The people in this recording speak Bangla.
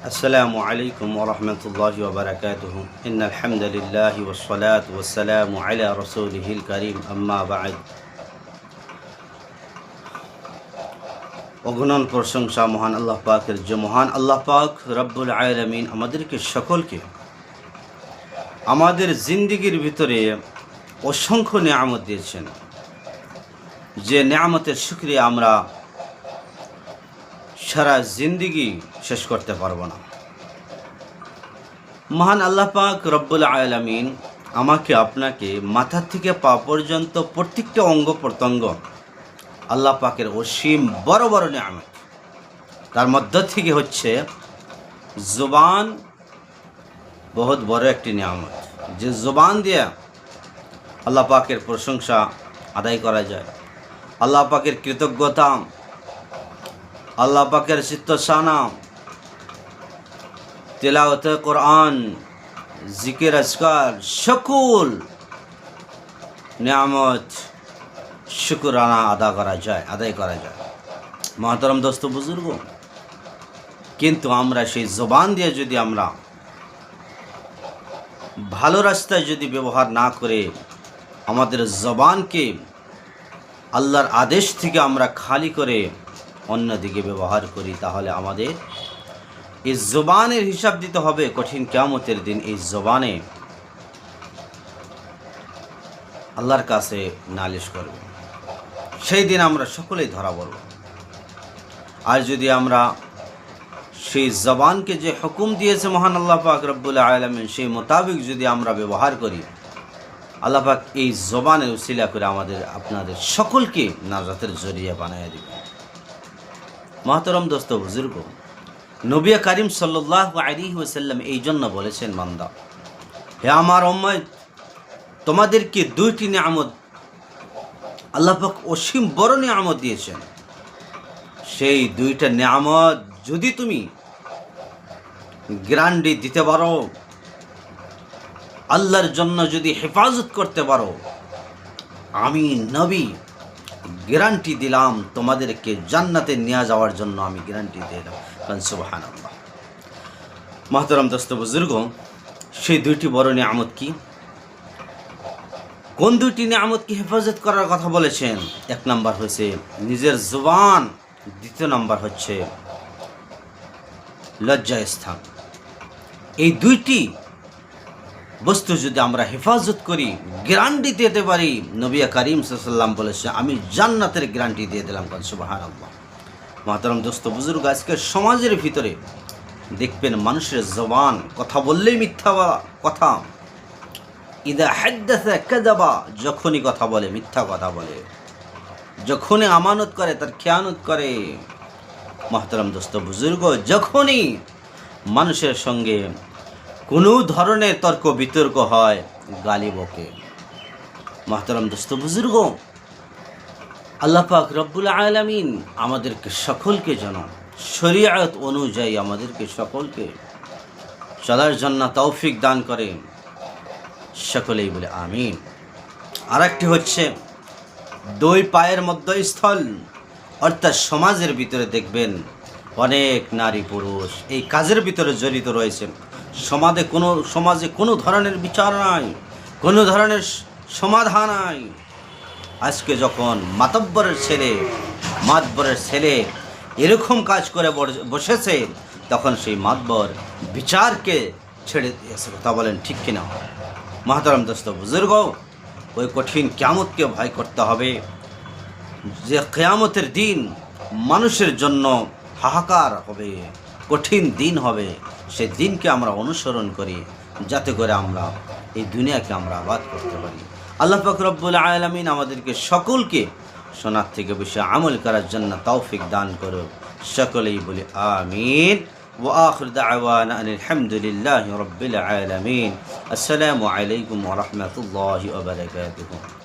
السلام عليكم ورحمة الله وبركاته إن الحمد لله والصلاة والسلام على رسوله الكريم أما بعد অগণন প্রশংসা মহান আল্লাহ পাকের যে মহান আল্লাহ পাক রব্বুল আয়ালামিন আমাদেরকে সকলকে আমাদের জিন্দিগির ভিতরে অসংখ্য নিয়ামত দিয়েছেন যে নিয়ামতের শুক্রিয়া আমরা সারা জিন্দিগি শেষ করতে পারব না। মহান আল্লাহ পাক রব্বুল আয়ালামিন আমাকে আপনাকে মাথা থেকে পা পর্যন্ত প্রত্যেকটা অঙ্গ প্রত্যঙ্গ আল্লাহ পাকের অসীম বড় বড় নিয়ামত, তার মধ্য থেকে হচ্ছে জুবান বহুত বড় একটি নিয়ামত। যে জুবান দিয়ে আল্লাহ পাকের প্রশংসা আদায় করা যায়, আল্লাহ পাকের কৃতজ্ঞতা আল্লাহ পাকের চিত্তসানা তেলাওত কোরআন, জিকির, আজকার, সকল নিয়ামত শুকুরানা আদা করা যায়, আদায় করা যায়। মহাতরম দোস্ত বুজুর্গ, কিন্তু আমরা সেই জবান দিয়ে যদি আমরা ভালো রাস্তায় যদি ব্যবহার না করে আমাদের জবানকে আল্লাহর আদেশ থেকে আমরা খালি করে অন্যদিকে ব্যবহার করি, তাহলে আমাদের এই জবানের হিসাব দিতে হবে কঠিন কেমতের দিন এই জবানে। আল্লাহর কাছে নালিশ করব। সেই দিন আমরা সকলেই ধরা পড়ব। আর যদি আমরা সেই জবানকে যে হুকুম দিয়েছে মহান আল্লাহ পাক রব্বুল আলমিন, সেই মোতাবেক যদি আমরা ব্যবহার করি, আল্লাহ পাক এই জবানের উসিলা করে আমাদের আপনাদের সকলকে নাজাতের জরিয়া বানিয়ে দেবে। মহাতরম দোস্ত বুজুর্গ নবিয়া করিম সাল্লাহ আলী ওসাল্লাম এই জন্য বলেছেন মান্দা হে আমার অম্মায় তোমাদেরকে দুইটি নিয়ামত আল্লাপাক অসীম বড় নিয়ামত দিয়েছেন। সেই দুইটা নিয়ামত যদি তুমি গ্রান্ডি দিতে পারো, আল্লাহর জন্য যদি হেফাজত করতে পারো, আমি নবী গ্যারান্টি দিলাম, তোমাদেরকে জান্নাতে নিয়ে যাওয়ার জন্য আমি গ্যারান্টি দিলাম সুবাহান আল্লাহ মাহতরম দোস্ত, বুজুর্গ, সেই দুইটি বড় নিয়ামত কি? কোন দুইটি নিয়ামতকে হেফাজত করার কথা বলেছেন? এক নাম্বার হয়েছে নিজের জবান, দ্বিতীয় নাম্বার হচ্ছে লজ্জা স্থান এই দুইটি বস্তু যদি আমরা হেফাজত করি গ্যারান্টি দিতে পারি নবিয়া করিম সাল্লাম বলেছে, আমি জান্নাতের গ্যারান্টি দিয়ে দিলাম কারণ সুবাহান আল্লাহ মহাতরম দোস্ত, বুজুর্গ আজকে সমাজের ভিতরে দেখবেন মানুষের জবান কথা বললেই মিথ্যা কথা। ইদা হাদ্দাসা কাদাবা যখনই কথা বলে, মিথ্যা কথা বলে। যখনই আমানত করে, তার খেয়ানত করে। মহতরম দোস্ত, বুজুর্গ, যখনই মানুষের সঙ্গে কোনো ধরনের তর্ক বিতর্ক হয় গালিবকে। বকে মহতরম দোস্ত বুজুর্গ, আল্লাহ পাক রব্বুল আলমিন আমাদেরকে সকলকে যেন শরিয়াত অনুযায়ী আমাদেরকে সকলকে চলার জন্য তৌফিক দান করে সকলেই বলে আমিন। আর একটি হচ্ছে, দুই পায়ের মধ্যস্থল অর্থাৎ সমাজের ভিতরে দেখবেন অনেক নারী পুরুষ এই কাজের ভিতরে জড়িত রয়েছেন। সমাজে কোনো সমাজে কোনো ধরনের বিচার নাই, কোনো ধরনের সমাধান নাই। আজকে যখন মাতব্বরের ছেলে মাতবরের ছেলে এরকম কাজ করে বসেছে, তখন সেই মাতবর বিচারকে ছেড়ে দিয়েছে। কথা বলেন ঠিক কিনা? মহাতারাম দোস্ত, বুজুর্গ, ওই কঠিন ক্যামতকে ভয় করতে হবে। যে কেয়ামতের দিন মানুষের জন্য হাহাকার হবে। কঠিন দিন হবে সেই দিনকে আমরা অনুসরণ করি যাতে করে আমরা এই দুনিয়াকে আমরা আবাদ করতে পারি আল্লাহ ফকরবুল আলমিন আমাদেরকে সকলকে সোনার থেকে বেশি আমল করার জন্য তৌফিক দান করো সকলেই বলি আমিন وآخر دعوانا أن الحمد لله رب العالمين السلام عليكم ورحمة الله وبركاته